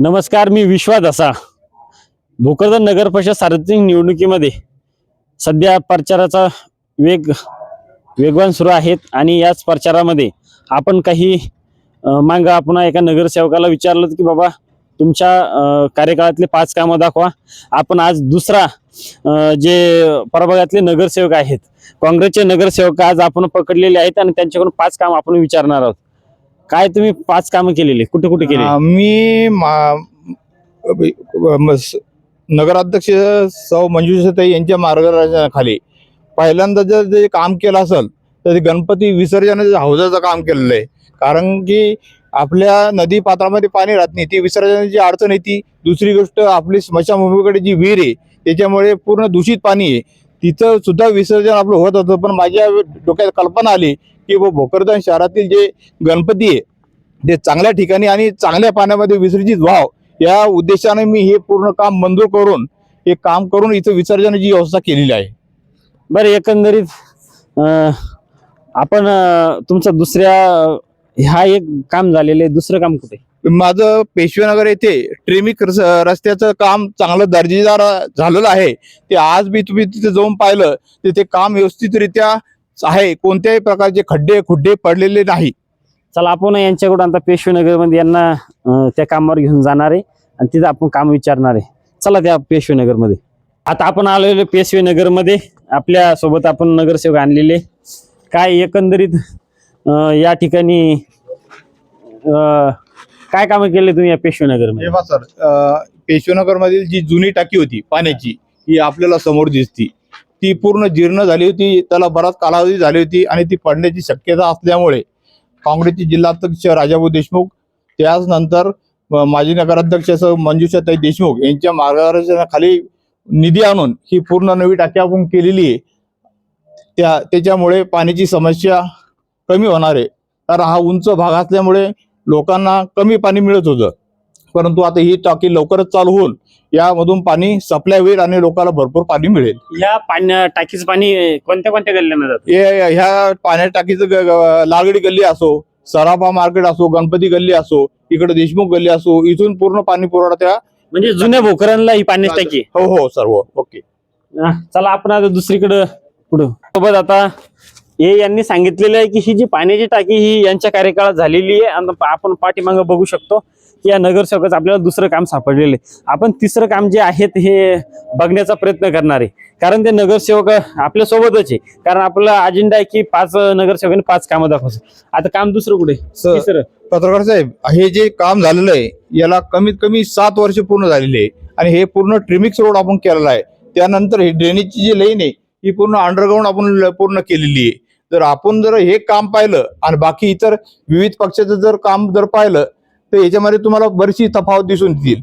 नमस्कार मी विश्वास असा भोकरदन नगर परिषद सार्वत्रिक निवडणुकीमध्ये सध्या प्रचाराचा वेग वेगवान सुरू आहेत आणि याच प्रचारामध्ये आपण काही मांग आपण एका नगरसेवकाला विचारलं की बाबा तुमच्या कार्यकाळातले पाच कामं दाखवा. आपण आज दुसरा जे प्रभागातले नगरसेवक आहेत काँग्रेसचे नगरसेवक आज आपण पकडलेले आहेत आणि त्यांच्याकडून पाच काम आपण विचारणार आहोत. काय तुम्ही पाच कामं केलेली? कुठे कुठे केली मी नगराध्यक्ष सौ मंजुषताई यांच्या मार्गदर्शनाखाली पहिल्यांदा जर जे काम केलं असेल तर ते गणपती विसर्जनाच्या हौदाचं काम केलेलं आहे. कारण की आपल्या नदी पात्रामध्ये पाणी राहत नाही ती विसर्जनाची अडचण येते दुसरी गोष्ट आपली स्मशानभूमीकडे जी विहीर आहे त्याच्यामुळे पूर्ण दूषित पाणी आहे. तिथं सुद्धा विसर्जन आपलं होत होतं पण माझ्या डोक्यात कल्पना आली की व भोकरदन शहरातील जे गणपती आहे ते चांगल्या ठिकाणी आणि चांगल्या पाण्यामध्ये विसर्जित व्हाव या उद्देशाने मी हे पूर्ण काम मंजूर करून हे काम करून इथं विसर्जनाची व्यवस्था केलेली आहे. बरं एकंदरीत आपण तुमचं दुसऱ्या ह्या एक काम झालेलं आहे दुसरं काम कुठे? माझं पेशवेनगर येथे ट्रेमिक रस- रस्त्याचं काम चांगलं दर्जेदार झालेलं आहे. ते आज बी तुम्ही तिथे जाऊन पाहिलं तर ते काम व्यवस्थितरित्या आहे कोणत्याही प्रकारचे खड्डे खुड्डे पडलेले नाही. चला आपण यांच्याकडून आता पेशवेनगरमध्ये यांना अं, त्या कामावर घेऊन जाणार आहे आणि तिथं आपण काम विचारणार आहे. चला त्या पेशवेनगरमध्ये आता आपण आलेलो पेशवेनगरमध्ये आपल्यासोबत आपण नगरसेवक आणलेले. काय एकंदरीत अं, या ठिकाणी अं, काय कामं केले तुम्ही या पेशवेनगरमध्ये हे पहा सर पेशवेनगर मधील जी जुनी टाकी होती पाण्याची ही आपल्याला समोर दिसती. ती पूर्ण जीर्ण झाली होती त्याला बराच कालावधी झाली होती आणि ती पडण्याची शक्यता असल्यामुळे काँग्रेसचे जिल्हाध्यक्ष राजाभाऊ देशमुख त्याचनंतर नंतर माजी नगराध्यक्ष मंजुषा मंजुषाताई देशमुख यांच्या मार्गदर्शनाखाली निधी आणून ही पूर्ण नवी टाकी आपण केलेली आहे. त्या त्याच्यामुळे पाण्याची समस्या कमी होणार आहे. कारण हा उंच भाग असल्यामुळे लोकांना कमी पाणी मिळत होतं. परंतु आता ही टाकी लवकरच चालू होऊन यामधून पाणी सप्लाय होईल आणि लोकांना भरपूर पाणी मिळेल. या पाण्या टाकीचं पाणी कोणत्या कोणत्या गल्ल्यांना जातं? हे- ह्या पाण्या टाकीचं ग- ग- लागडी गल्ली असो सराफा मार्केट असो गणपती गल्ली असो इकडे देशमुख गल्ली असो इथून पूर्ण पाणी पुरवठा त्या म्हणजे जुन्या भोकरांना ही पाण्याची टाकी. आहे. हो हो सर्व ओके. हा, चला आपण आता दुसरीकडं पुढं. सोबत आता हे यांनी सांगितलेलं आहे की ही जी पाण्याची टाकी ही यांच्या कार्यकाळात झालेली आहे आणि आपण पाठीमागं बघू शकतो. या नगरसेवकाचं आपल्याला दुसरं काम सापडलेलं आहे. आपण तिसरं काम जे आहेत हे बघण्याचा प्रयत्न करणार आहे. कारण ते नगरसेवक आपल्या सोबतच आहे. कारण आपला अजेंडा आहे की पाच नगरसेवकांनी पाच कामं दाखवायचं. आता काम दुसरं कुठे स- तिसरं. पत्रकार साहेब हे जे काम झालेलं आहे याला कमीत कमी सात वर्ष पूर्ण झालेली आहे. आणि हे पूर्ण ट्रिमिक्स रोड आपण केलेला आहे. त्यानंतर हे ड्रेनेजची जी लाईन आहे ही पूर्ण अंडरग्राऊंड आपण ल- पूर्ण केलेली आहे. जर आपण जर हे काम पाहिलं आणि बाकी इतर विविध पक्षाचं जर काम जर पाहिलं तर याच्यामध्ये तुम्हाला बरीचशी तफावत दिसून येतील.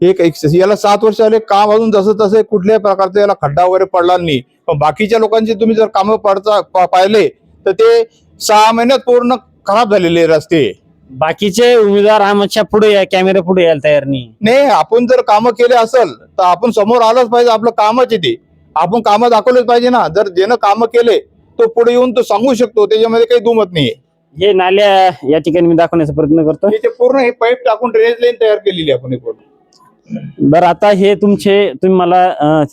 एक याला सात वर्ष आले काम अजून जसं तसं कुठल्याही प्रकारचा याला खड्डा वगैरे पडला नाही. पण बाकीच्या लोकांचे तुम्ही जर कामं पडता पाहिले तर ते सहा महिन्यात पूर्ण खराब झालेले रस्ते. बाकीचे उमेदवार आमच्या पुढे या कॅमेरा पुढे यायला तयार नाही. नाही आपण जर कामं केले असेल तर आपण समोर आलंच पाहिजे आपलं कामच आहे ते. आपण कामं दाखवलेच पाहिजे ना. जर ज्यानं कामं केले तो पुढे येऊन तो सांगू शकतो त्याच्यामध्ये काही दुमत नाहीये. हे नाल्या या ठिकाणी मी दाखवण्याचा प्रयत्न करतो इथे पूर्ण हे पाईप टाकून ड्रेनेज लाईन तयार केलेली आहे आपण हे पूर्ण. बरं आता हे तुमचे तुम्ही मला अं,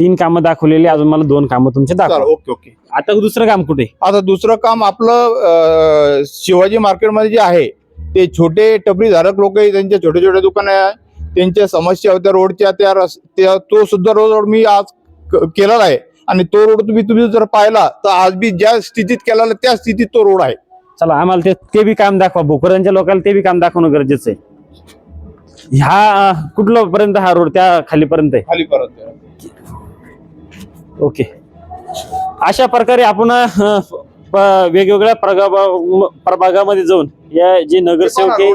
तीन कामं दाखवलेली अजून मला दोन कामं तुमचे चालेल दाखवा. Okay okay. आता दुसरं काम कुठे? आता दुसरं काम आपलं अं, शिवाजी मार्केटमध्ये जे आहे ते छोटे टपरी धारक लोक त्यांच्या छोटे छोटे दुकान आहे त्यांच्या समस्या होत्या रोडच्या त्या रस त्या तो सुद्धा रोड मी आज क- केलेला आहे. आणि तो रोड तुम्ही तुम्ही जर पाहिला तर आज बी ज्या स्थितीत आहे, त्या स्थितीत तो रोड आहे. चला आम्हाला ते ते बी काम दाखवा. भोकरांच्या लोकांना ते बी काम दाखवणं गरजेचं आहे. ह्या कुठलं पर्यंत हा रोड? त्या खालीपर्यंत आहे. खाली परत ओके. अशा प्रकारे आपण वेगवेगळ्या प्रभागामध्ये जाऊन या जे नगरसेवक आहे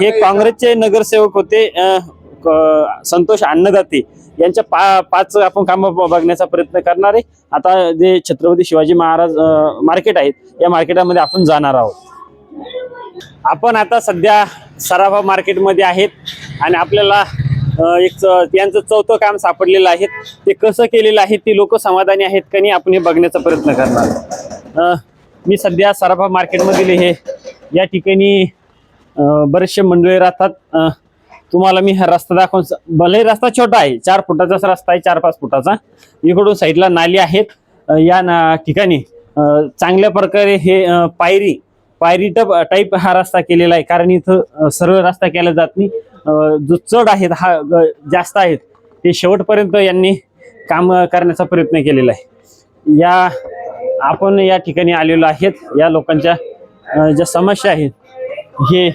हे? काँग्रेसचे नगरसेवक होते संतोष अन्नदाते यांच्या पा पाच आपण काम बघण्याचा प्रयत्न करणार आहे. आता जे छत्रपती शिवाजी महाराज मार्केट आहेत या मार्केटामध्ये आपण जाणार आहोत. आपण आता सध्या सराफा मार्केटमध्ये आहेत आणि आपल्याला एक च- यांचं चौथं काम सापडलेलं आहे. ते कसं केलेलं आहे ते लोक समाधानी आहेत का नाही आपण हे बघण्याचा प्रयत्न करणार मी सध्या सराफा मार्केटमधील हे या ठिकाणी बरेचसे मंडळी राहतात. तुम्हाला मी हा रस्ता दाखवून भले रस्ता छोटा आहे चार फुटाचाच रस्ता आहे चार पाच फुटाचा. इकडून साईडला नाली आहेत. या ना ठिकाणी चांगल्या प्रकारे हे पायरी पायरी टप टाईप हा रस्ता केलेला आहे. कारण इथं सरळ रस्ता केला जात नाही. जो चढ आहेत हा ग- जास्त आहेत ते शेवटपर्यंत यांनी काम करण्याचा प्रयत्न केलेला आहे. या आपण या ठिकाणी आलेलो आहेत. या लोकांच्या ज्या समस्या आहेत हे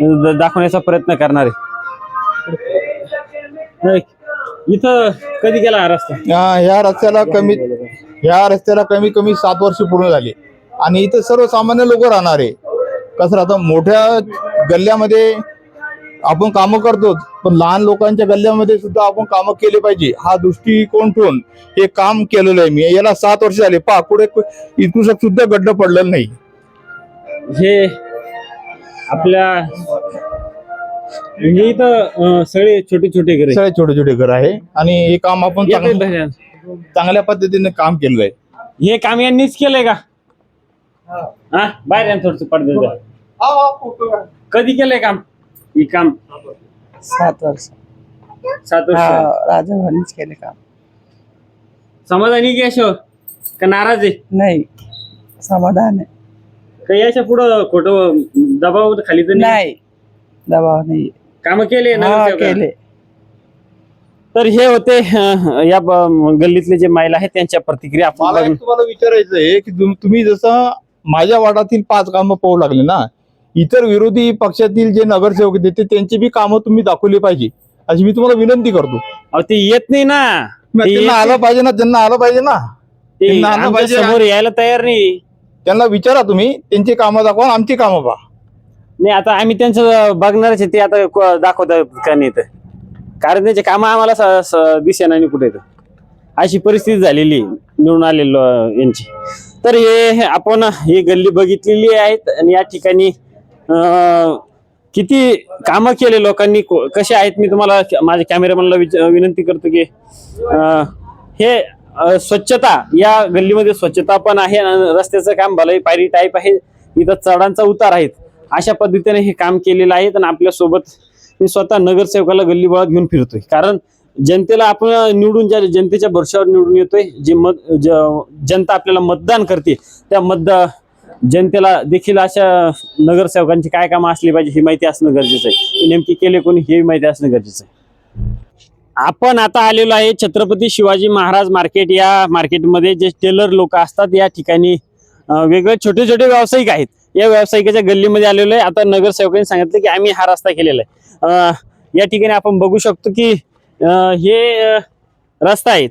द- दाखवण्याचा प्रयत्न करणार आहे. इथं कधी गेला हा रस्ता? या- ह्या रस्त्याला कमी ह्या रस्त्याला कमी कमी सात वर्ष पूर्ण झाली. आणि इथं सर्वसामान्य लोक राहणार आहे. कसं राहतं मोठ्या गल्ल्यामध्ये आपण कामं करतो पण लहान लोकांच्या गल्ल्यामध्ये सुद्धा आपण कामं केले पाहिजे. हा दृष्टिकोन ठेवून हे काम केलेलं आहे मी. याला सात वर्ष झाले. पहा पुढे इथून सुद्धा गड्ड पडलेलं नाही. हे आपल्या म्हणजे इथं अं, सगळे छोटे छोटे घरे सगळे छोटे छोटे घर आहे. आणि हे काम आपण चांगलं- चांगल्या पद्धतीने काम केलेलं आहे हे काम यांनीच केलंय का? हा बाहेर या थोडस पडद्याचं कधी केलंय काम? हे काम? सात वर्ष. सात वर्ष. हा राजभरणीच केले काम. समाधानी की अशो? का नाराज आहे? नाही समाधान आहे. का याच्या पुढं खोटं दबाव खाली तर नाही. दबाव नाही काम केले ना हा केले. तर हे होते अं, या ब- गल्लीतले जे महिला आहेत त्यांच्या प्रतिक्रिया आपण मला बघ- तुम्हाला विचारायचं आहे की तुम- तुम्ही जसं माझ्या वार्डातील पाच कामं पाहू लागले ना इतर विरोधी पक्षातील जे नगरसेवक आहेत ते त्यांची बी कामं तुम्ही दाखवली पाहिजे. अशी मी तुम्हाला विनंती करतो. अहो, ते येत नाही ना. त्यांना आलं पाहिजे ना त्यांना आलं पाहिजे ना. ते त्यांना आलं आमच्या पाहिजे. समोर यायला तयार नाही. त्यांना विचारा तुम्ही त्यांची कामं दाखवा आणि आमची कामं पहा. नाही आता आम्ही त्यांचं बघणारच आहे ते आता क- दाखवतात का नाही तर कारण त्यांचे काम आम्हाला स- स- दिसेना नाही कुठे अशी परिस्थिती झालेली आहे, निवडून आलेलो यांची. तर हे आपण ही गल्ली बघितलेली आहेत आणि या ठिकाणी किती कामं केले लोकांनी कसे आहेत मी तुम्हाला माझ्या कॅमेरामॅनला विनंती करतो की हे स्वच्छता या गल्लीमध्ये स्वच्छता पण आहे आणि रस्त्याचं काम भलंही पायरी टाईप आहे. इथं चढांचा उतार आहेत. अशा पद्धतीने हे काम केलेलं आहे. आणि आपल्यासोबत मी स्वतः नगरसेवकाला गल्लीबळात घेऊन फिरतोय. कारण जनतेला आपण निवडून ज्या जनतेच्या भरशावर निवडून येतोय जे मत ज- जनता आपल्याला मतदान करते त्या मतदा जनतेला देखील अशा नगरसेवकांची काय कामं असली पाहिजे ही माहिती असणं गरजेचं आहे. नेमकी केले कोणी हे माहिती असणं गरजेचं आहे. आपण आता आलेलो आहे छत्रपती शिवाजी महाराज मार्केट. या मार्केटमध्ये जे टेलर लोक असतात या ठिकाणी वेगळे छोटे छोटे व्यावसायिक आहेत. या व्यावसायिकाच्या गल्लीमध्ये आलेलो आहे. आता नगरसेवकांनी सांगितलं की आम्ही हा रस्ता केलेला आहे. या ठिकाणी आपण बघू शकतो की हे रस्ता आहेत.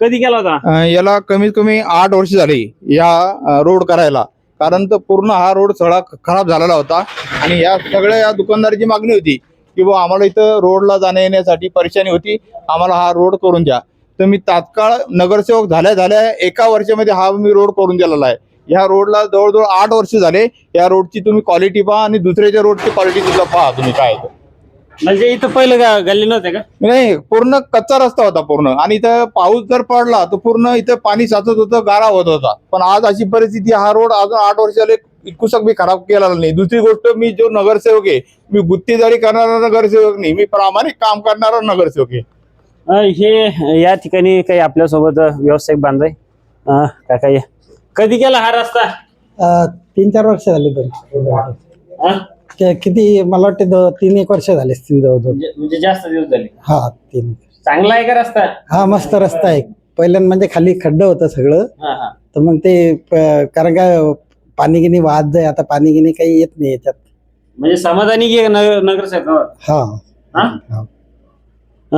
कधी केला होता? याला कमीत कमी आठ वर्ष झाली या रोड करायला. कारण तर पूर्ण हा रोड सगळा खराब झालेला होता. आणि या सगळ्या या दुकानदाराची मागणी होती की बुवा आम्हाला इथं रोडला जाण्या येण्यासाठी परेशानी होती. आम्हाला हा रोड करून द्या. तर मी तात्काळ नगरसेवक झाल्या झाल्या एका वर्षामध्ये हा मी रोड करून दिलेला आहे. ह्या रोडला जवळजवळ आठ वर्ष झाले. या रोडची तुम्ही क्वालिटी पहा आणि दुसऱ्याच्या रोडची क्वालिटी सुद्धा पहा तुम्ही काय आहे ते. म्हणजे इथं पहिलं गा- गल्ली नव्हते का? नाही पूर्ण कच्चा रस्ता होता पूर्ण. आणि इथं पाऊस जर पडला तर पूर्ण इथं पाणी साचत होतं गारा होत होता. पण आज अशी परिस्थिती हा रोड अजून आठ वर्ष झाले कुसक मी खराब केलेला नाही. दुसरी गोष्ट मी जो नगरसेवक आहे मी गुत्तेदारी करणारा नगरसेवक नाही. मी प्रामाणिक काम करणारा नगरसेवक आहे. अं, हे या ठिकाणी काही आपल्यासोबत व्यावसायिक बांधव आहे? अं, काका या. कधी केला हा रस्ता? अं, तीन चार वर्ष झाली? ते किती मला वाटते दो- तीन एक वर्ष झाले तीन जवळजवळ. म्हणजे म्हणजे जास्त दिवस झाले. हा तीन. चांगला आहे का रस्ता? हा मस्त रस्ता आहे. पहिल्यांदा म्हणजे खाली खड्डं होतं सगळं. हा हा. तर मग ते प- कारण काय पाणी गिनी वाहत जाय आता पाणी गिनी काही येत नाही याच्यात. म्हणजे समाधानी की नगर नगरसेवकावर? हा. हा? हा.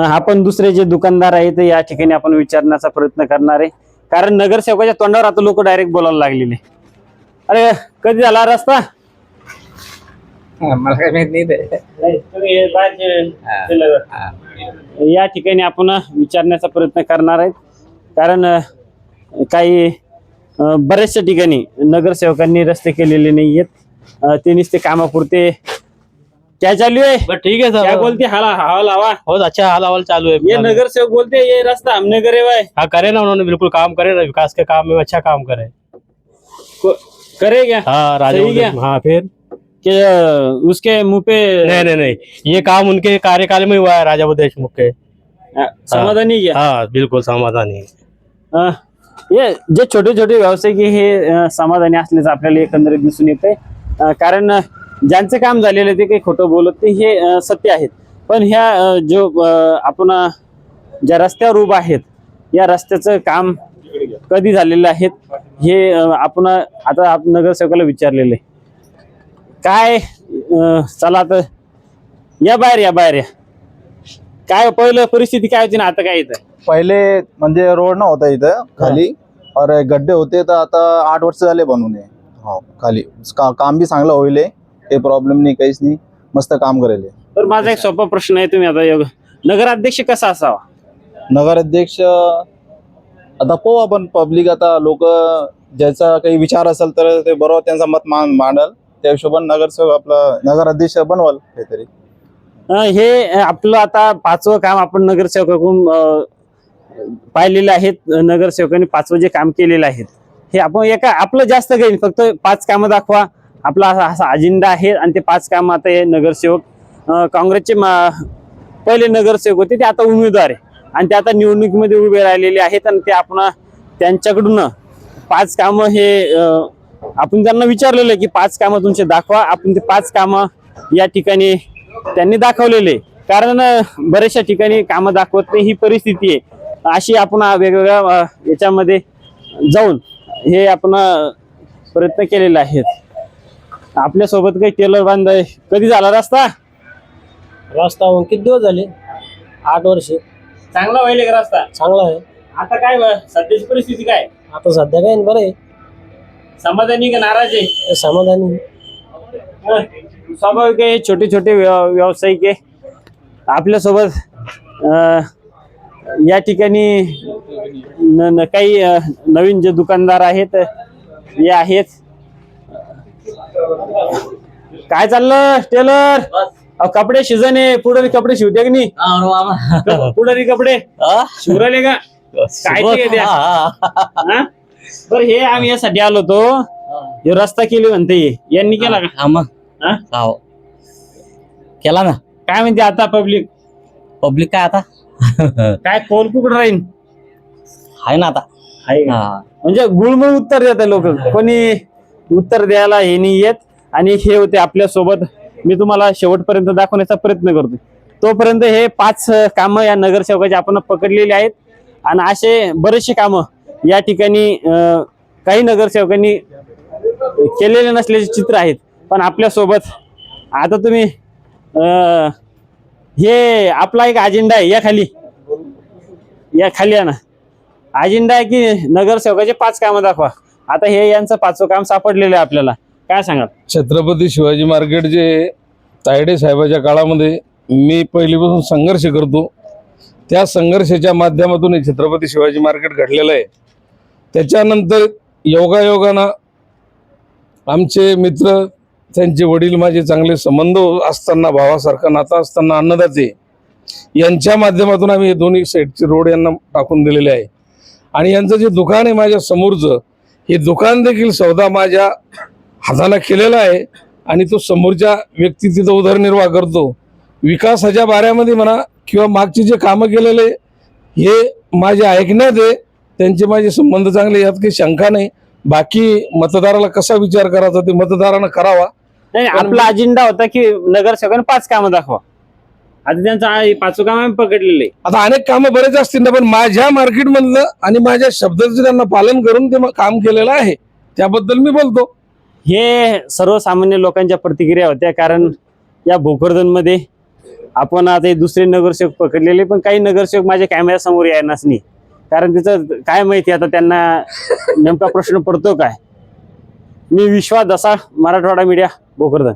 आपण दुसरे जे दुकानदार आहेत या ठिकाणी आपण विचारण्याचा प्रयत्न करणार आहे. कारण नगरसेवकाच्या तोंडावर आता लोक डायरेक्ट बोलायला लागलेले. अरे कधी झाला रस्ता? मला काय माहीत नाही ते. या ठिकाणी आपण विचारण्याचा प्रयत्न करणार आहेत. कारण अं, काही अं, बऱ्याचशा ठिकाणी नगरसेवकांनी रस्ते केलेले नाही आहेत ते नुसते कामापुरते क्या चालू है? ठीक है सर। क्या बोलते हाला हवा हवा बहुत अच्छा हाल हवाल चालू है ये नगर सेवक बोलते हैं ये रास्ता हमने करे हुआ है। हाँ करे ना उन्होंने बिल्कुल काम करे ना विकास के काम में अच्छा काम करे। करे क्या? हाँ राजा? हाँ। फिर? कि उसके मुँह पे नहीं नहीं नहीं ये काम उनके कार्यकाल में हुआ है राजा देशमुख के। अ, समाधानी घ्या हाँ बिल्कुल समाधानी हे। जे छोटे छोटे व्यावसायिक हे समाधानी असल्याचं आपल्याला एकंदरीत दिसून येतंय कारण ज्यांचं काम झालेलं आहे ते काही खोटं बोलत नाही हे सत्य आहेत. पण ह्या जो आपण ज्या रस्त्यावर उभा आहेत या रस्त्याचं काम कधी झालेलं आहेत हे आपण आता आप नगरसेवकाला विचारलेलं आहे. काय चला आता या बाहेर या बाहेर. या काय पहिलं परिस्थिती काय होती ना आता काय येतं? पहिले म्हणजे रोड नव्हता इथं खाली. और गड्डे होते तर आता आठ वर्ष झाले बनवून हे. खाली. का, काम बी चांगलं होईल. काही प्रॉब्लेम नाही काहीच नाही. मस्त काम करेल. हे. तर माझा एक सोपा प्रश्न आहे तुम्ही आता योग- नगराध्यक्ष कसा असावा? नगराध्यक्ष आता पाहू आपण पब्लिक आता लोक ज्याचा काही विचार असेल तर ते बरोबर त्यांचा मत मान मांडल. त्या हिशोबाने नगरसेवक आपला नगराध्यक्ष बनवाल काहीतरी. अं, हे अं, आपलं आता पाचवं काम आपण नगरसेवकाकडून अं, पाहिलेलं आहे. नगरसेवकांनी पाचवं जे काम केलेलं आहे हे आपण एका आपलं जास्त नाही, फक्त पाच कामं दाखवा. आपला असा अजेंडा आहे आणि ते पाच कामं आता हे नगरसेवक काँग्रेसचे मा- पहिले नगरसेवक होते ते आता उमेदवार आहे. आणि ते आता निवडणुकीमध्ये उभे राहिलेले आहेत आणि ते आपण त्यांच्याकडून पाच कामं हे आपण त्यांना विचारलेलं आहे की पाच कामं तुमचे दाखवा. आपण ते पाच कामं या ठिकाणी त्यांनी दाखवलेले कारण बऱ्याचशा ठिकाणी कामं दाखवत नाही ही परिस्थिती आहे. अशी आपण वेगवेगळ्या याच्यामध्ये जाऊन हे आपण प्रयत्न केलेले आहेत. आपल्यासोबत काही टेलर बांध कधी झाला रस्ता? रस्ता होऊन किती दिवस झाले? आठ वर्ष. चांगला व्हायला का रस्ता? चांगला आहे. आता काय ब- सध्याची परिस्थिती काय? आता सध्या काय नाही, बरं आहे. समाधानी का नाराज आहे? समाधानी हं. स्वाभाविक आहे छोटे छोटे व्यव- व्यावसायिक आहे. आपल्यासोबत अं, या ठिकाणी न- न- काही अं, नवीन जे दुकानदार आहेत हे आहेत. काय चाललं टेलर अहो, कपडे शिजन आहे. पुढे कपडे शिवते की नाही पुढे कपडे? शिवराले का? काय ते? हा? बरं हे आम्ही यासाठी आलो होतो. हे. रस्ता केली म्हणते. हे. यांनी केला का? हा? हो? केला ना. काय म्हणते आता पब्लिक पब्लिक काय आता? काय कोल कुकडं राहीन? आहे ना आता? हा. म्हणजे गुळमुळ उत्तर देतात लोक. कोणी उत्तर द्यायला हे नाही येत. आणि हे होते आपल्यासोबत. मी तुम्हाला शेवटपर्यंत दाखवण्याचा प्रयत्न करतो. तोपर्यंत हे पाच कामं या नगरसेवकाची आपण पकडलेली आहेत. आणि असे बरेचसे कामं या ठिकाणी काही नगरसेवकांनी केलेले नसल्याचे चित्र आहेत. पण आपल्यासोबत आता तुम्ही हे आपला एक अजेंडा आहे. या खाली. या खाली आहे ना अजेंडा आहे की नगरसेवकाचे पाच कामं दाखवा. आता हे यांचं पाचवं काम सापडलेलं आहे आपल्याला. काय सांगाल? छत्रपती शिवाजी मार्केट जे तायडे साहेबाच्या काळामध्ये मी पहिलीपासून संघर्ष करतो त्या संघर्षाच्या माध्यमातून हे छत्रपती शिवाजी मार्केट घडलेलं आहे. त्याच्यानंतर योगायोगानं आमचे मित्र त्यांचे वडील माझे चांगले संबंध असताना भावासारखा नाता असताना अन्नदाते यांच्या माध्यमातून आम्ही हे दोन्ही साईडचे रोड यांना टाकून दिलेले आहे. आणि यांचं जे दुकान आहे माझ्या समोरचं हे दुकान देखील सौदा माझ्या हाताला केलेला आहे आणि तो समोरच्या व्यक्ती तिथं उदरनिर्वाह करतो. विकासाच्या बाऱ्यामध्ये म्हणा किंवा मागचे जे कामं केलेले हे माझे ऐकण्यात आहे. त्यांचे माझे संबंध चांगले यात काही शंका नाही. बाकी मतदाराला कसा विचार करायचा ते मतदारानं करावा. नाही आपला अजेंडा होता की नगरसेवकाने पाच कामं दाखवा. आता त्यांचं आ- पाचवं काम आम्ही पकडलेलं आहे. आता अनेक कामं बरेच असतील ना पण माझ्या मार्केटमधलं आणि माझ्या शब्दाचं त्यांना पालन करून ते म- काम केलेलं आहे. त्याबद्दल मी बोलतो. हे सर्वसामान्य लोकांच्या प्रतिक्रिया होत्या कारण या भोकरदनमध्ये आपण आता हे दुसरे नगरसेवक पकडलेले पण काही नगरसेवक माझ्या कॅमेऱ्यासमोर येणार नाही. कारण तिचं काय माहिती आता त्यांना नेमका प्रश्न पडतो काय? मी विश्वास दसा मराठवाडा मीडिया भोकरदन.